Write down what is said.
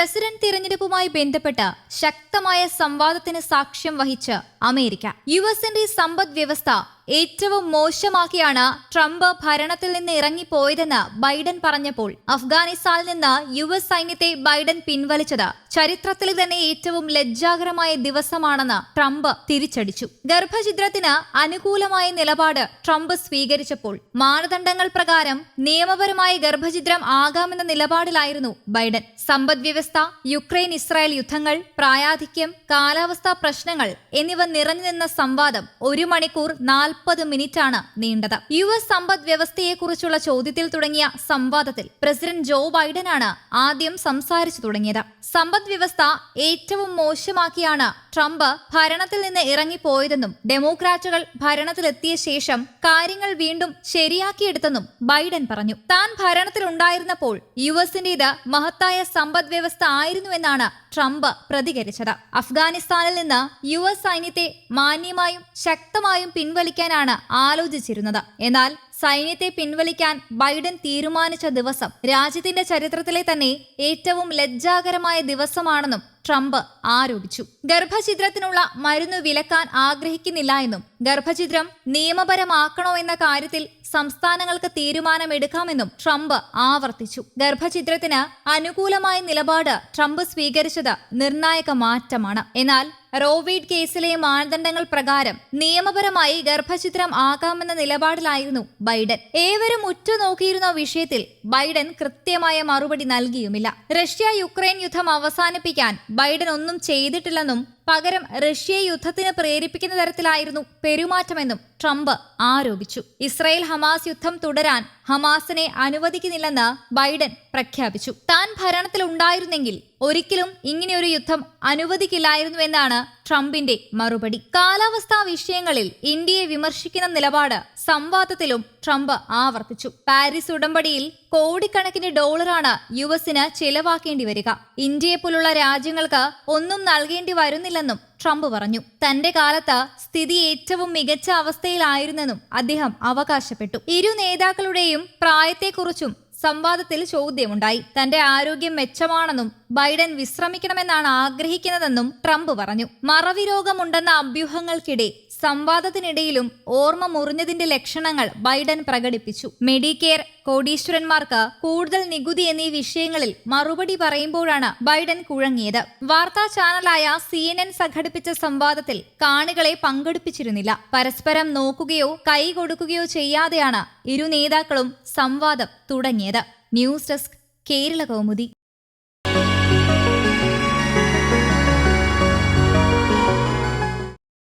President തിരഞ്ഞെടുപ്പുമായി ബന്ധപ്പെട്ട് ശക്തമായ സംവാദത്തിന് സാക്ഷ്യം വഹിച്ച് അമേരിക്ക. യു എസിന്റെ സമ്പദ് വ്യവസ്ഥ ഏറ്റവും മോശമാക്കിയാണ് ട്രംപ് ഭരണത്തിൽ നിന്ന് ഇറങ്ങിപ്പോയതെന്ന് ബൈഡൻ പറഞ്ഞപ്പോൾ അഫ്ഗാനിസ്ഥാനിൽ നിന്ന് യു എസ് സൈന്യത്തെ ബൈഡൻ പിൻവലിച്ചത്. ചരിത്രത്തിൽ തന്നെ ഏറ്റവും ലജ്ജാകരമായ ദിവസമാണെന്ന് ട്രംപ് തിരിച്ചടിച്ചു. ഗർഭചിത്രത്തിന് അനുകൂലമായ നിലപാട് ട്രംപ് സ്വീകരിച്ചപ്പോൾ മാനദണ്ഡങ്ങൾ പ്രകാരം നിയമപരമായ ഗർഭചിത്രം ആകാമെന്ന നിലപാടിലായിരുന്നു ബൈഡൻ. സമ്പദ്വ്യവസ്ഥ യുക്രൈൻ ഇസ്രായേൽ യുദ്ധങ്ങൾ പ്രായാധിക്യം കാലാവസ്ഥാ പ്രശ്നങ്ങൾ എന്നിവ നിറഞ്ഞു നിന്ന സംവാദം ഒരു മണിക്കൂർ നാൽപ്പത് മിനിറ്റാണ് നീണ്ടത്. യു എസ് സമ്പദ് വ്യവസ്ഥയെക്കുറിച്ചുള്ള ചോദ്യത്തിൽ തുടങ്ങിയ സംവാദത്തിൽ പ്രസിഡന്റ് ജോ ബൈഡനാണ് ആദ്യം സംസാരിച്ചു തുടങ്ങിയത്. സമ്പദ് വ്യവസ്ഥ ഏറ്റവും മോശമാക്കിയാണ് ട്രംപ് ഭരണത്തിൽ നിന്ന് ഇറങ്ങിപ്പോയതെന്നും ഡെമോക്രാറ്റുകൾ ഭരണത്തിലെത്തിയ ശേഷം കാര്യങ്ങൾ വീണ്ടും ശരിയാക്കിയെടുത്തെന്നും ബൈഡൻ പറഞ്ഞു. താൻ ഭരണത്തിലുണ്ടായിരുന്നപ്പോൾ യു എസിന്റേത് മഹത്തായ സമ്പദ് വ്യവസ്ഥ ആയിരുന്നുവെന്നാണ് ട്രംപ് പ്രതികരിച്ചത്. അഫ്ഗാനിസ്ഥാനിൽ നിന്ന് യു എസ് സൈന്യത്തെ മാന്യമായും ശക്തമായും പിൻവലിക്കാനാണ് ആലോചിച്ചിരുന്നത്. എന്നാൽ സൈന്യത്തെ പിൻവലിക്കാൻ ബൈഡൻ തീരുമാനിച്ച ദിവസം രാജ്യത്തിന്റെ ചരിത്രത്തിലെ തന്നെ ഏറ്റവും ലജ്ജാകരമായ ദിവസമാണെന്നും ട്രംപ് ആരോപിച്ചു. ഗർഭഛിദ്രത്തിനുള്ള മരുന്ന് വിലക്കാൻ ആഗ്രഹിക്കുന്നില്ല എന്നും ഗർഭഛിദ്രം നിയമപരമാക്കണോ എന്ന കാര്യത്തിൽ സംസ്ഥാനങ്ങൾക്ക് തീരുമാനമെടുക്കാമെന്നും ട്രംപ് ആവർത്തിച്ചു. ഗർഭഛിദ്രത്തിന് അനുകൂലമായ നിലപാട് ട്രംപ് സ്വീകരിച്ചത് നിർണായക മാറ്റമാണ്. എന്നാൽ റോവീഡ് കേസിലെ മാനദണ്ഡങ്ങൾ പ്രകാരം നിയമപരമായി ഗർഭചിത്രം ആകാമെന്ന നിലപാടിലായിരുന്നു ബൈഡൻ. ഏവരും ഉറ്റുനോക്കിയിരുന്ന വിഷയത്തിൽ ബൈഡൻ കൃത്യമായ മറുപടി നൽകിയുമില്ല. റഷ്യ യുക്രൈൻ യുദ്ധം അവസാനിപ്പിക്കാൻ ബൈഡൻ ഒന്നും ചെയ്തിട്ടില്ലെന്നും പകരം റഷ്യയെ യുദ്ധത്തിന് പ്രേരിപ്പിക്കുന്ന തരത്തിലായിരുന്നു പെരുമാറ്റമെന്നും ട്രംപ് ആരോപിച്ചു. ഇസ്രായേൽ ഹമാസ് യുദ്ധം തുടരാൻ ഹമാസിനെ അനുവദിക്കുന്നില്ലെന്ന് ബൈഡൻ പ്രഖ്യാപിച്ചു. താൻ ഭരണത്തിൽ ഉണ്ടായിരുന്നെങ്കിൽ ഒരിക്കലും ഇങ്ങനെയൊരു യുദ്ധം അനുവദിക്കില്ലായിരുന്നുവെന്നാണ് ട്രംപിന്റെ മറുപടി. കാലാവസ്ഥാ വിഷയങ്ങളിൽ ഇന്ത്യയെ വിമർശിക്കുന്ന നിലപാട് സംവാദത്തിലും ട്രംപ് ആവർത്തിച്ചു. പാരീസ് ഉടമ്പടിയിൽ കോടിക്കണക്കിന് ഡോളറാണ് യു എസിന് ചെലവാക്കേണ്ടി വരിക. ഇന്ത്യയെ പോലുള്ള രാജ്യങ്ങൾക്ക് ഒന്നും നൽകേണ്ടി വരുന്നില്ലെന്നും ട്രംപ് പറഞ്ഞു. തന്റെ കാലത്ത് സ്ഥിതി ഏറ്റവും മികച്ച അവസ്ഥയിലായിരുന്നെന്നും അദ്ദേഹം അവകാശപ്പെട്ടു. ഇരു നേതാക്കളുടെയും പ്രായത്തെക്കുറിച്ചും സംവാദത്തിൽ ചോദ്യമുണ്ടായി. തന്റെ ആരോഗ്യം മെച്ചമാണെന്നും ബൈഡൻ വിശ്രമിക്കണമെന്നാണ് ആഗ്രഹിക്കുന്നതെന്നും ട്രംപ് പറഞ്ഞു. മറവി രോഗമുണ്ടെന്ന അഭ്യൂഹങ്ങൾക്കിടെ സംവാദത്തിനിടയിലും ഓർമ്മ മുറിഞ്ഞതിന്റെ ലക്ഷണങ്ങൾ ബൈഡൻ പ്രകടിപ്പിച്ചു. മെഡിക്കെയർ കോടീശ്വരന്മാർക്ക് കൂടുതൽ നികുതി എന്നീ വിഷയങ്ങളിൽ മറുപടി പറയുമ്പോഴാണ് ബൈഡൻ കുഴങ്ങിയത്. വാർത്താ ചാനലായ സി എൻ എൻ സംഘടിപ്പിച്ച സംവാദത്തിൽ കാണികളെ പങ്കെടുപ്പിച്ചിരുന്നില്ല. പരസ്പരം നോക്കുകയോ കൈ കൊടുക്കുകയോ ചെയ്യാതെയാണ് ഇരു നേതാക്കളും സംവാദം തുടങ്ങിയത്. News desk Kerala Kaumudi.